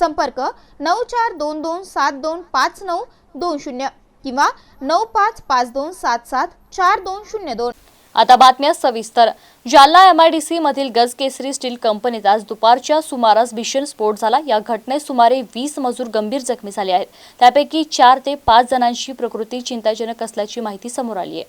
संपर्क नऊ चार दोन दोन सात दोन पाच नऊ दोन शून्य किंवा नऊ पाच पाच दोन सात सात चार दोन शून्य दोन. आता बातम्या सविस्तर. जालना एमआयडीसी मधील गज केसरी स्टील कंपनीत आज दुपारच्या सुमारास भीषण स्फोट झाला. या घटनेत सुमारे वीस मजूर गंभीर जखमी झाले आहेत. त्यापैकी चार ते पाच जणांची प्रकृती चिंताजनक असल्याची माहिती समोर आली आहे.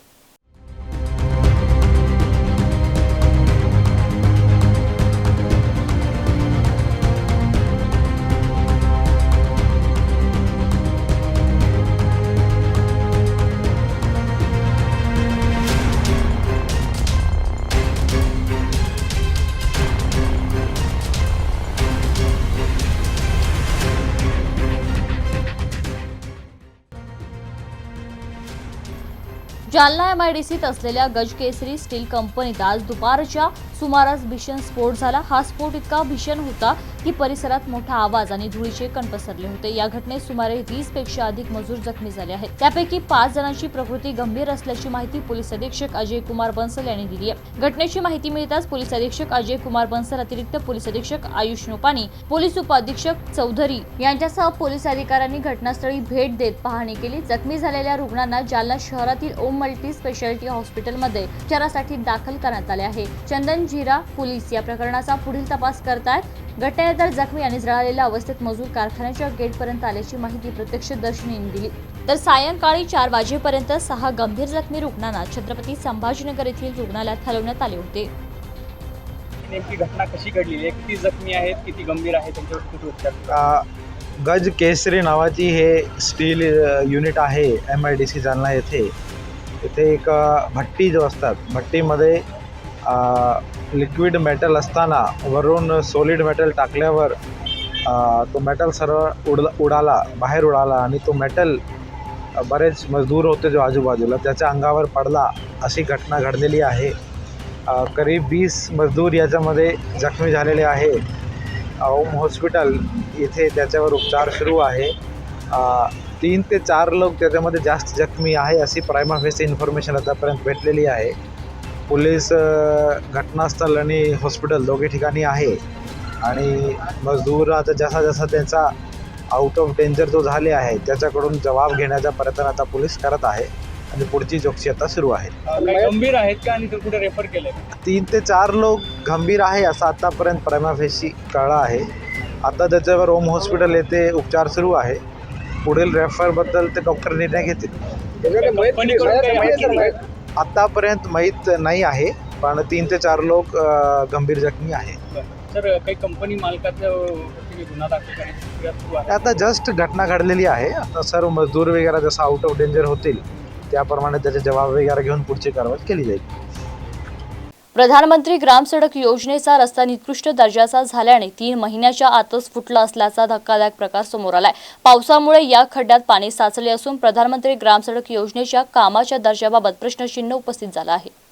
जालना एमआयडीसीत असलेल्या गजकेसरी स्टील कंपनीत आज दुपारच्या सुमारास भीषण स्फोट झाला. हा स्फोट इतका भीषण होता की परिसरात मोठा आवाज आणि धुळीचे कण पसरले होते. या घटनेत सुमारे वीसपेक्षा अधिक मजूर जखमी झाले आहेत. त्यापैकी पाच जणांची प्रकृती गंभीर असल्याची माहिती पोलीस अधीक्षक अजय कुमार बन्सल यांनी दिली आहे. घटनेची माहिती मिळताच पोलीस अधीक्षक अजय कुमार बन्सल अतिरिक्त पोलीस अधीक्षक आयुष नोपानी पोलीस उपअधीक्षक चौधरी यांच्यासह पोलीस अधिकाऱ्यांनी घटनास्थळी भेट देत पाहणी केली. जखमी झालेल्या रुग्णांना जालना शहरातील ओम मल्टी स्पेशालिटी हॉस्पिटलमध्ये उपचारासाठी दाखल करण्यात आले आहे. चंदन झिरा पोलीस या प्रकरणाचा पुढील तपास करतायत. घटनेनंतर जखमी आणि जळालेल्या अवस्थेत मजूर कारखान्याच्या गेटपर्यंत आल्याची माहिती प्रत्यक्षदर्शींनी दिली. तर सायंकाळी चार वाजेपर्यंत सहा गंभीर जखमी रुग्णांना छत्रपती संभाजीनगर येथील रुग्णालयात हलवण्यात आले होते. नेमकी घटना कशी घडलेली आहे? किती जखमी आहेत? किती गंभीर आहेत? त्यांच्यावर कुठे उपचार आ, गज केसरी नावाची हे स्टील युनिट आहे M I D C Jalna येथे. इथे एक भट्टी जो असतात भट्टीमध्ये लिक्विड मेटल असताना वरून सॉलिड मेटल टाकल्यावर तो मेटल सर्व उडला उडाला बाहेर उडाला आणि तो मेटल बरेच मजदूर होते जो आजूबाजूला त्याच्या अंगावर पडला अशी घटना घडलेली आहे. करीब वीस मजदूर याच्यामध्ये जखमी झालेले आहे. ओम हॉस्पिटल इथे त्याच्यावर उपचार सुरू आहे. तीन ते चार लोक त्याच्यामध्ये जास्त जखमी आहे अशी प्रायमा फेस इन्फॉर्मेशन आतापर्यंत भेटलेली आहे. पोलीस घटनास्थळ आणि हॉस्पिटल दोघे ठिकाणी आहे. आणि मजदूर आता जसा जसा त्यांचा आउट ऑफ डेंजर जो झाले आहे त्याच्याकडून जबाब घेण्याचा प्रयत्न आता पोलीस करत आहे. आणि पुढची चौकशी आता सुरू आहे. गंभीर आहेत का आणि कुठे रेफर केलंय तीन ते चार लोक गंभीर आहे असं आतापर्यंत प्रायमाफेशी कळलं आहे. आता त्याच्यावर ओम हॉस्पिटल येथे उपचार सुरू आहे. पुढील रेफरबद्दल ते डॉक्टर निर्णय घेतील? आतापर्यंत माहीत नाही आहे पण तीन ते चार लोक गंभीर जखमी आहे सर काही कंपनी मालकाचं आता जस्ट घटना घडलेली आहे. आता सर्व मजदूर वगैरे जसं आउट ऑफ डेंजर होतील त्याप्रमाणे त्याचे जबाब वगैरे घेऊन पुढची कारवाई केली जाईल. प्रधानमंत्री ग्राम सडक योजनेचा रस्ता निकृष्ट दर्जाचा झाल्याने तीन महिन्याच्या आतच फुटला असल्याचा धक्कादायक प्रकार समोर आलाय. पावसामुळे या खड्ड्यात पाणी साचले असून प्रधानमंत्री ग्राम सडक योजनेच्या कामाच्या दर्जाबाबत प्रश्नचिन्ह उपस्थित झालं आहे.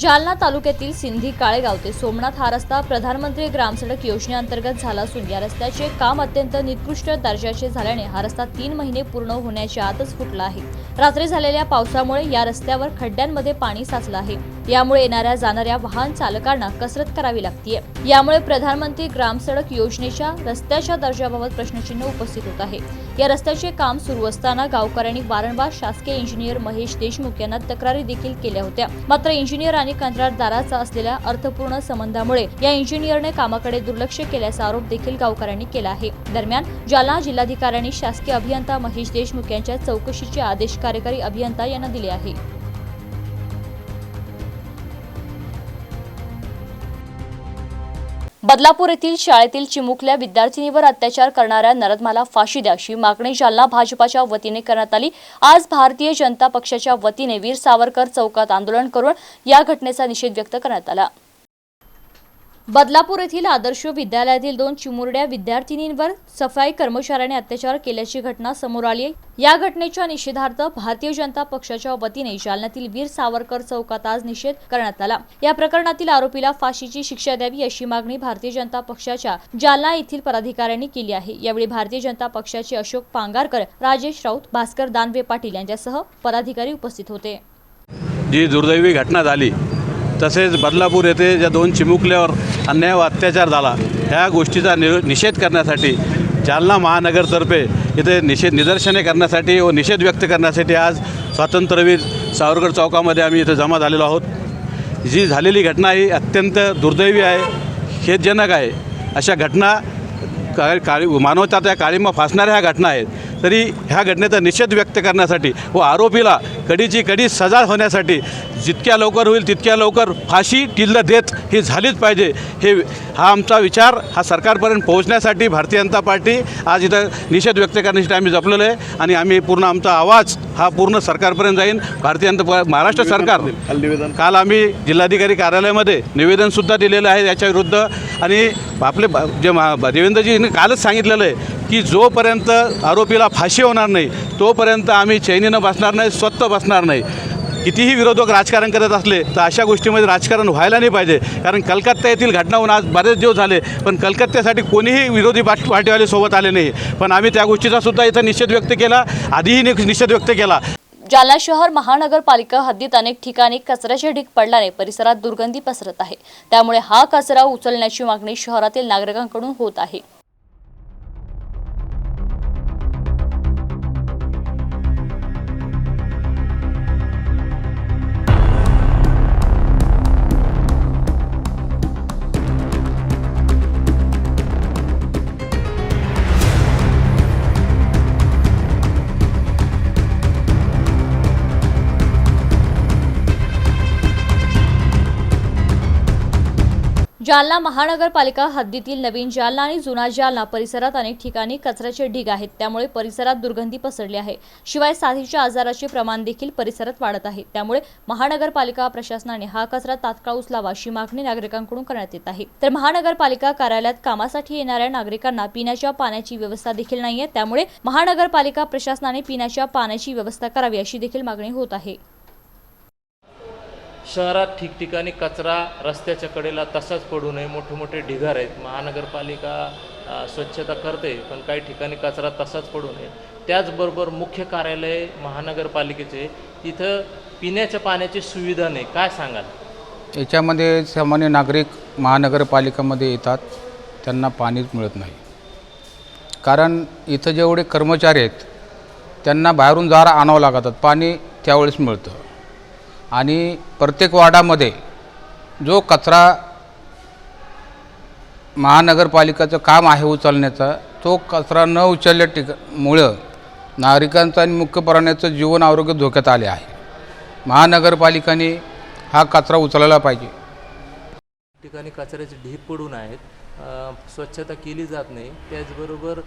जालना तालुक्यातील सिंधी काळेगाव ते सोमनाथ हा रस्ता प्रधानमंत्री ग्रामसडक योजनेअंतर्गत झाला असून या रस्त्याचे काम अत्यंत निकृष्ट दर्जाचे झाल्याने हा रस्ता तीन महिने पूर्ण होण्याच्या आतच फुटला आहे. रात्री झालेल्या पावसामुळे या रस्त्यावर खड्ड्यांमध्ये पाणी साचलं आहे. यामुळे येणाऱ्या जाणाऱ्या वाहन चालकांना कसरत करावी लागतीये. यामुळे प्रधानमंत्री ग्राम सडक योजनेच्या रस्त्याच्या दर्जाबाबत प्रश्नचिन्ह उपस्थित होत आहे. या रस्त्याचे काम सुरू असताना गावकऱ्यांनी वारंवार शासकीय इंजिनियर महेश देशमुख यांना तक्रारी देखील केल्या होत्या. मात्र इंजिनियर आणि कंत्राटदाराचा असलेल्या अर्थपूर्ण संबंधामुळे या इंजिनियरने कामाकडे दुर्लक्ष केल्याचा आरोप देखील गावकऱ्यांनी केला आहे. दरम्यान जालना जिल्हाधिकाऱ्यांनी शासकीय अभियंता महेश देशमुख यांच्या चौकशीचे आदेश कार्यकारी अभियंता यांना दिले आहे. बदलापूर येथील शाळेतील चिमुकल्या विद्यार्थिनीवर अत्याचार करणाऱ्या नरदमाला फाशी द्या अशी मागणी जालना भाजपाच्या वतीने करण्यात आली. आज भारतीय जनता पक्षाच्या वतीने वीर सावरकर चौकात आंदोलन करून या घटनेचा निषेध व्यक्त करण्यात आला. बदलापूर येथील आदर्श विद्यालयातील दोन चिमुरड्या विद्यार्थिनींवर सफाई कर्मचाऱ्याने अत्याचार केल्याची घटना समोर आली आहे. या घटनेच्या निषेधार्थ भारतीय जनता पक्षाच्या वतीने जालन्यातील वीर सावरकर चौकात आज निषेध करण्यात आला. या प्रकरणातील आरोपीला फाशीची शिक्षा द्यावी अशी मागणी भारतीय जनता पक्षाच्या जालना येथील पदाधिकाऱ्यांनी केली आहे. यावेळी भारतीय जनता पक्षाचे अशोक पांगारकर राजेश राऊत भास्कर दानवे पाटील यांच्यासह पदाधिकारी उपस्थित होते. जी दुर्दैवी घटना झाली तसेच बदलापूर येथे ज्या दोन चिमुकल्यावर अन्याय व अत्याचार झाला ह्या गोष्टीचा नि निषेध करण्यासाठी जालना महानगरतर्फे इथे निषेध निदर्शने करण्यासाठी व निषेध व्यक्त करण्यासाठी आज स्वातंत्र्यवीर सावरकर चौकामध्ये आम्ही इथं जमा झालेलो आहोत. जी झालेली घटना ही अत्यंत दुर्दैवी आहे खेदजनक आहे. अशा घटना का काळी मानवता त्या काळीमा फासणाऱ्या ह्या घटना आहेत. तरी ह्या घटनेचा निषेध व्यक्त करण्यासाठी व आरोपीला कडीची कडी सजा होण्यासाठी जितक्या लवकर होईल तितक्या लवकर फाशी टिल्ल देत ही झालीच पाहिजे. हे हा आमचा विचार हा सरकारपर्यंत पोहोचण्यासाठी भारतीय जनता पार्टी आज इथं निषेध व्यक्त करण्यासाठी आम्ही जपलेलो आहे आणि आम्ही पूर्ण आमचा आवाज हा पूर्ण सरकारपर्यंत जाईन. भारतीय जनता महाराष्ट्र सरकार काल आम्ही जिल्हाधिकारी कार्यालयामध्ये निवेदनसुद्धा दिलेलं आहे याच्या विरुद्ध आणि आपले जे देवेंद्रजींनी कालच सांगितलेलं आहे की जोपर्यंत आरोपीला फाशी होणार नाही तोपर्यंत आम्ही चैनीनं बसणार नाही स्वतः बसणार नाही. कितीही विरोधक राजकारण करत असले तर अशा गोष्टीमध्ये राजकारण व्हायला नाही पाहिजे. कारण कलकत्ता येथील घटना होऊन आज बरेच दिवस झाले पण कलकत्त्यासाठी कोणीही विरोधी पाठ पार्टीवाले सोबत आले नाही. पण आम्ही त्या गोष्टीचा सुद्धा इथं निषेध व्यक्त केला आधीही निषेध व्यक्त केला. जालना शहर महानगरपालिका हद्दीत अनेक ठिकाणी कचऱ्याचे ढीग पडल्याने परिसरात दुर्गंधी पसरत आहे. त्यामुळे हा कचरा उचलण्याची मागणी शहरातील नागरिकांकडून होत आहे. जालना महानगरपालिका हद्दीतील नवीन जालना आणि जुना जालना परिसरात अनेक ठिकाणी कचऱ्याचे ढीग आहेत. त्यामुळे परिसरात दुर्गंधी पसरली आहे. शिवाय साथीच्या आजाराचे प्रमाण देखील परिसरात वाढत आहे. त्यामुळे महानगरपालिका प्रशासनाने हा कचरा तात्काळ उचलावा अशी मागणी नागरिकांकडून करण्यात येत आहे. तर महानगरपालिका कार्यालयात कामासाठी येणाऱ्या नागरिकांना पिण्याच्या पाण्याची व्यवस्था देखील नाहीये. त्यामुळे महानगरपालिका प्रशासनाने पिण्याच्या पाण्याची व्यवस्था करावी अशी देखील मागणी होत आहे. शहरात ठिकठिकाणी कचरा रस्त्याच्या कडेला तसाच पडू नये. मोठे मोठे ढिगार आहेत. महानगरपालिका स्वच्छता करते पण काही ठिकाणी कचरा तसाच पडू नये. त्याचबरोबर मुख्य कार्यालय महानगरपालिकेचे तिथं पिण्याच्या पाण्याची सुविधा नाही. काय सांगाल? याच्यामध्ये सामान्य नागरिक महानगरपालिकामध्ये येतात. त्यांना पाणीच मिळत नाही. कारण इथं जेवढे कर्मचारी आहेत त्यांना बाहेरून जारा आणावं लागतात. पाणी त्यावेळेस मिळतं. आणि प्रत्येक वार्डामध्ये जो कचरा महानगरपालिकाचं काम आहे उचलण्याचा तो कचरा न उचलल्या ठिकामुळं नागरिकांचं आणि मुख्य प्राण्याचं जीवन आरोग्य धोक्यात आले आहे. महानगरपालिकाने हा कचरा उचलायला पाहिजे. ठिकाणी कचऱ्याचे ढीप पडून आहेत. स्वच्छता केली जात नाही. त्याचबरोबर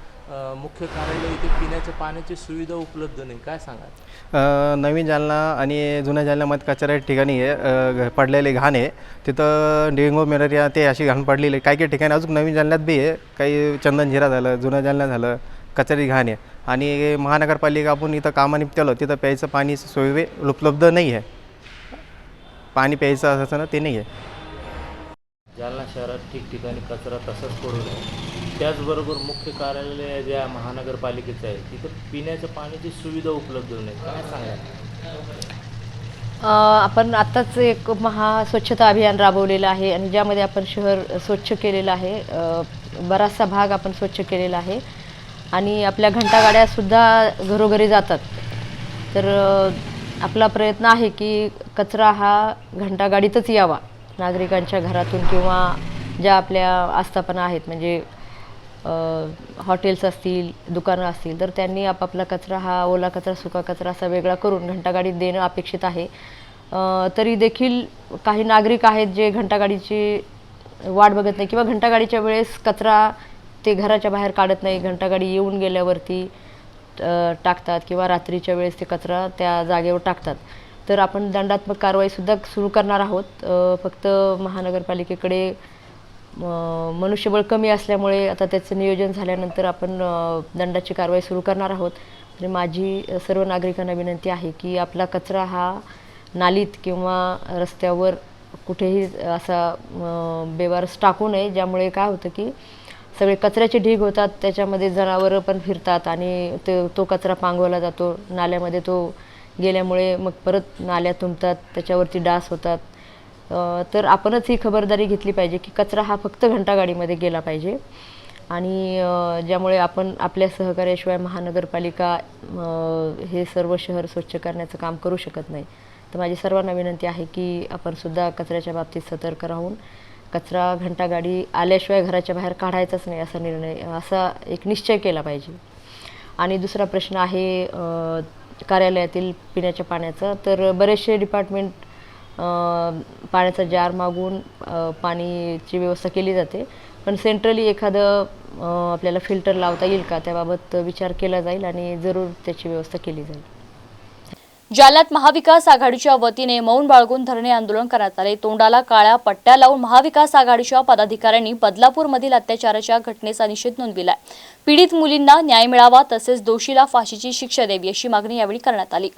मुख्य कार्यालय इथे पिण्याच्या पाण्याची सुविधा उपलब्ध नाही. काय सांगा नवीन जालना आणि जुन्या जालन्यामध्ये कचऱ्या ठिकाणी आहे पडलेले घाण आहे. तिथं डेंगू मलेरिया ते अशी घाण पडलेली आहे. काही काही ठिकाणी अजून नवीन जालन्यात बी आहे. काही चंदनझिरा झालं जुन्या जालना झालं कचरी घाण आहे. आणि महानगरपालिका आपण इथं कामानिमित्त तिथं प्यायचं पाणी सोय उपलब्ध नाही आहे. पाणी प्यायचं असं ना ते नाही आहे. जालना शहरात ठिकठिकाणी कचरा तसाच पडू नये. त्याचबरोबर मुख्य कार्यालय ज्या महानगरपालिकेचं आहे तिथं पिण्याच्या पाण्याची सुविधा उपलब्ध नाही काय सांगा आपण आत्ताच एक महा स्वच्छता अभियान राबवलेलं आहे आणि ज्यामध्ये आपण शहर स्वच्छ केलेलं आहे. बराचसा भाग आपण स्वच्छ केलेला आहे. आणि आपल्या घंटागाड्यासुद्धा घरोघरी जातात. तर आपला प्रयत्न आहे की कचरा हा घंटागाडीतच यावा. नागरिकांच्या घरातून किंवा ज्या आपल्या आस्थापना आहेत म्हणजे हॉटेल्स असतील दुकानं असतील तर त्यांनी आपापला कचरा हा ओला कचरा सुका कचरा असा वेगळा करून घंटागाडीत देणं अपेक्षित आहे. तरी देखील काही नागरिक आहेत जे घंटागाडीची वाट बघत नाही किंवा घंटागाडीच्या वेळेस कचरा ते घराच्या बाहेर काढत नाही घंटागाडी येऊन गेल्यावरती टाकतात किंवा रात्रीच्या वेळेस ते कचरा त्या जागेवर टाकतात. तर आपण दंडात्मक कारवाईसुद्धा सुरू करणार आहोत. फक्त महानगरपालिकेकडे मनुष्यबळ कमी असल्यामुळे आता त्याचं नियोजन झाल्यानंतर आपण दंडाची कारवाई सुरू करणार आहोत. आणि माझी सर्व नागरिकांना विनंती आहे की आपला कचरा हा नालीत किंवा रस्त्यावर कुठेही असा बेवारस टाकू नये. ज्यामुळे काय होतं की सगळे कचऱ्याचे ढीग होतात त्याच्यामध्ये जनावरं पण फिरतात आणि ते तो कचरा पांगवला जातो. नाल्यामध्ये तो गेल्यामुळे मग परत नाल्या तुंबतात त्याच्यावरती डास होतात. तर आपणच ही खबरदारी घेतली पाहिजे की कचरा हा फक्त घंटागाडीमध्ये गेला पाहिजे. आणि ज्यामुळे आपण आपल्या सहकार्याशिवाय महानगरपालिका हे सर्व शहर स्वच्छ करण्याचं काम करू शकत नाही. तर माझी सर्वांना विनंती आहे की आपण सुद्धा कचऱ्याच्या बाबतीत सतर्क राहून कचरा घंटागाडी आल्याशिवाय घराच्या बाहेर काढायचाच नाही असा निर्णय असा एक निश्चय केला पाहिजे. आणि दुसरा प्रश्न आहे कार्यालयातील पिण्याच्या पाण्याचं. तर बरेचसे डिपार्टमेंट पाण्याचा जार मागून पाणीची व्यवस्था केली जाते. पण सेंट्रली एखादं आपल्याला फिल्टर लावता येईल का? त्याबाबत विचार केला जाईल आणि जरूर त्याची व्यवस्था केली जाईल. जालन्यात महाविकास आघाडीच्या वतीने मौन बाळगून धरणे आंदोलन करण्यात आले. तोंडाला काळ्या पट्ट्या लावून महाविकास आघाडीच्या पदाधिकाऱ्यांनी बदलापूरमधील अत्याचाराच्या घटनेचा निषेध नोंदविला पीडित मुलींना न्याय मिळावा तसेच दोषीला फाशीची शिक्षा द्यावी अशी मागणी यावेळी करण्यात आली.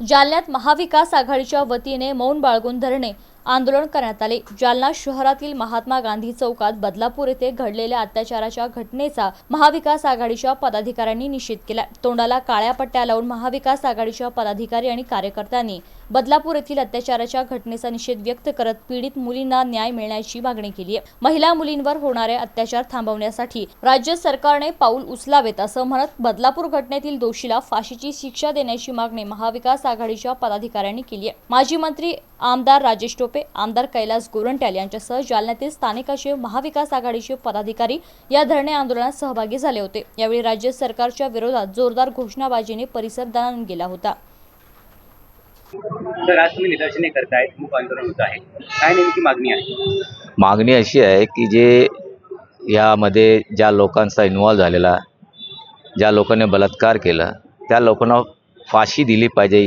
जालन्यात महाविकास आघाडीच्या वतीने मौन बाळगून धरणे आंदोलन करण्यात आले. जालना शहरातील महात्मा गांधी चौकात बदलापूर येथे घडलेल्या अत्याचाराच्या घटनेचा महाविकास आघाडीच्या पदाधिकाऱ्यांनी निषेध केला. तोंडाला काळ्या पट्ट्या लावून महाविकास आघाडीच्या पदाधिकारी आणि कार्यकर्त्यांनी बदलापूर येथील अत्याचाराच्या घटनेचा निषेध व्यक्त करत पीडित मुलींना न्याय मिळण्याची मागणी केली आहे. महिला मुलींवर होणारे अत्याचार थांबवण्यासाठी राज्य सरकारने पाऊल उचलावेत असं म्हणत बदलापूर घटनेतील दोषीला फाशीची शिक्षा देण्याची मागणी महाविकास आघाडीच्या पदाधिकाऱ्यांनी केली आहे. माजी मंत्री आमदार राजेश टोपे आमदार कैलास गोरंट्याल यांच्यासह जालन्यातील स्थानिकाचे महाविकास आघाडीचे पदाधिकारी या धरणे आंदोलनात सहभागी झाले होते. यावेळी राज्य सरकारच्या विरोधात जोरदार घोषणाबाजीने परिसर दणाणून गेला होता. तर आज तुम्ही निदर्शने करतायत मूक आंदोलन होत आहे. काय नेमकी मागणी आहे? मागणी अशी आहे की जे यामध्ये ज्या लोकांचा इन्व्हॉल्व झालेला ज्या लोकांनी बलात्कार केला त्या लोकांना फाशी दिली पाहिजे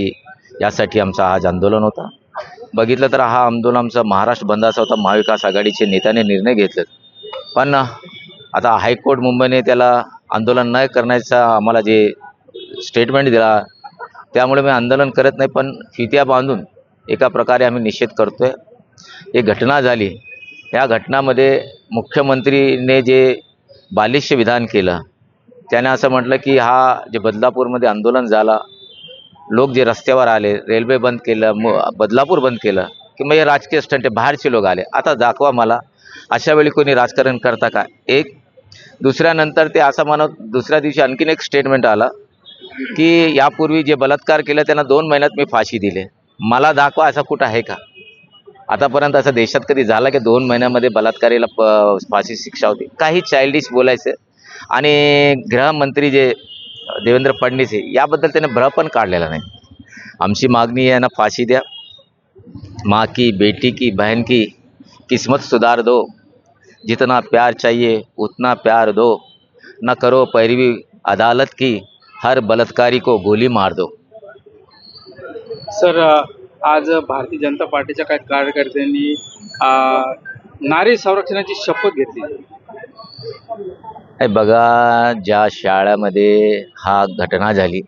यासाठी आमचा आज आंदोलन होता. बघितलं तर हा आंदोलन आमचा महाराष्ट्र बंदाचा होता महाविकास आघाडीचे नेत्याने निर्णय घेतले पण आता हायकोर्ट मुंबईने त्याला आंदोलन न करण्याचा आम्हाला जे स्टेटमेंट दिला त्यामुळे मी आंदोलन करत नाही पण फित्या बांधून एका प्रकारे आम्ही निषेध करतो आहे एक घटना झाली. या घटनामध्ये मुख्यमंत्रीने जे बालिश्य विधान केलं त्याने असं म्हटलं की हा जे बदलापूरमध्ये आंदोलन झाला लोक जे रस्त्यावर आले रेल्वे बंद केलं म बदलापूर बंद केलं की मग हे राजकीय स्टंट बाहेरचे लोक आले. आता दाखवा मला अशा वेळी कोणी राजकारण करता का? एक दुसऱ्यानंतर ते असं म्हणत दुसऱ्या दिवशी आणखीन एक स्टेटमेंट आलं की यापूर्वी जे बलात्कार केलं त्यांना दोन महिन्यात मी फाशी दिले. मला दाखवा असा कुठं आहे का? आतापर्यंत असं देशात कधी झालं की दोन महिन्यामध्ये बलात्कारीला प फाशी शिक्षा होती? काही चाइल्डिश बोलायचं. आणि गृहमंत्री जे देवेंद्र फडणवीस याबद्दल त्याने भ्रह पण काढलेला नाही. आमची मागणी आहे ना फाशी द्या. माँ की बेटी की बहन की किस्मत सुधार दो. जितना प्यार चाहिए उतना प्यार दो. न करो पैरवी अदालत की हर बलात्कारी को गोली मार दो। सर आज भारतीय जनता पार्टीच्या काही कार्यकर्त्यांनी नारी संरक्षणाची शपथ घेतली. बघा ज्या शाळेमध्ये हा घटना झाली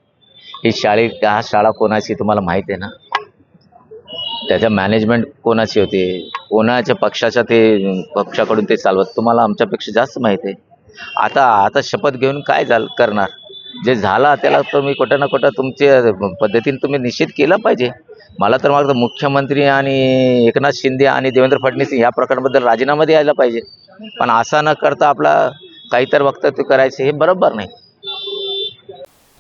ही शाळे हा शाळा कोणाची तुम्हाला माहीत आहे ना? त्याच्या मॅनेजमेंट कोणाची होते? कोणाच्या पक्षाच्या ते पक्षाकडून ते चालवत? तुम्हाला आमच्यापेक्षा जास्त माहीत आहे. आता आता शपथ घेऊन काय झालं करणार? जे झाला त्याला तुम्ही कुठं ना कुठं तुमच्या पद्धतीने तुम्ही निश्चित केलं पाहिजे. मला तर मला मुख्यमंत्री आणि एकनाथ शिंदे आणि देवेंद्र फडणवीस या प्रकरणाबद्दल राजीनामा द्यायला पाहिजे. पण असा न करता आपला काहीतर वक्तव्य करायचं हे बरोबर नाही.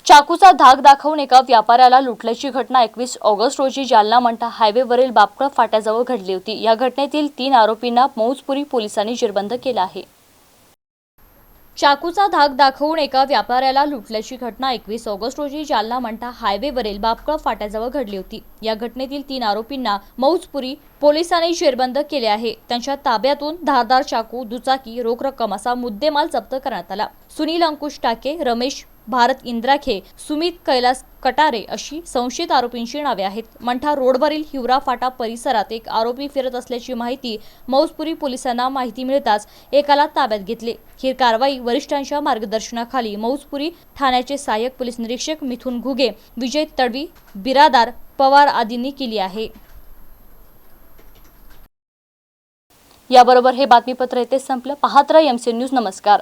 चाकूचा धाक दाखवून एका व्यापाऱ्याला लुटल्याची घटना एकवीस ऑगस्ट रोजी जालना मंठा हायवेवरील बापकळ फाट्याजवळ घडली होती. या घटनेतील तीन आरोपींना मौजपुरी पोलिसांनी जेरबंद केला आहे. चाकूचा धाक दाखवून एका व्यापाऱ्याला लुटल्याची घटना एकवीस ऑगस्ट रोजी जालना मंठा हायवेवरील बापकळ फाट्याजवळ घडली होती. या घटनेतील तीन आरोपींना मौजपुरी पोलिसांनी जेरबंद केले आहे. त्यांच्या ताब्यातून धारदार चाकू दुचाकी रोख रक्कम असा मुद्देमाल जप्त करण्यात आला. सुनील अंकुश टाके रमेश भारत इंद्राखे सुमित कैलास कटारे अशी संशयित आरोपींची नावे आहेत. मंठा रोडवरील हिवरा फाटा परिसरात एक आरोपी फिरत असल्याची माहिती मौजपुरी पोलिसांना माहिती मिळताच एकाला ताब्यात घेतले. ही कारवाई वरिष्ठांच्या मार्गदर्शनाखाली मौजपुरी ठाण्याचे सहाय्यक पोलीस निरीक्षक मिथुन घुगे विजय तडवी बिरादार पवार आदींनी केली आहे. याबरोबर हे बातमीपत्र येथे संपलं. पाहत राहा एमसी न्यूज नमस्कार.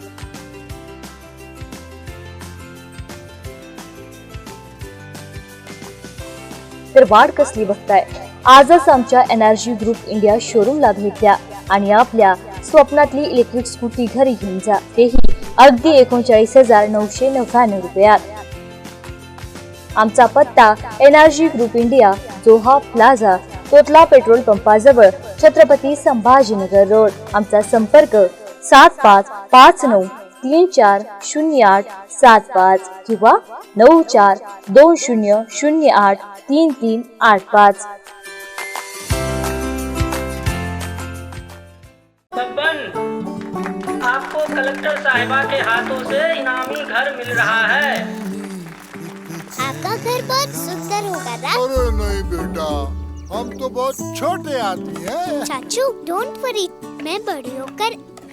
तर वाढ कसली बघताय? आजच आमच्या एनर्जी ग्रुप इंडिया शोरूमला भेट द्या आणि आपल्या स्वप्नातली इलेक्ट्रिक स्कूटी घरी घेऊन जा. तेही अगदी एकोणचाळीस हजार नऊशे नव्याण्णव रुपयात. आमचा पत्ता energy group India Joha plaza Totla petrol पंपाजवळ Chhatrapati Sambhajinagar road. आमचा संपर्क सात पाच पाच नऊ तीन चार शून्य आठ सात पाच किंवा नऊ चार दोन शून्य शून्य आठ तीन तीन आठ पाच. आपको कलेक्टर साहिबा के हाथों से इनामी घर मिल रहा है। आपका घर बहुत सुंदर होगा अरे नहीं बेटा हम तो बहुत छोटे आदमी हैं। चाचू डोंट वरी मैं बड़ी होकर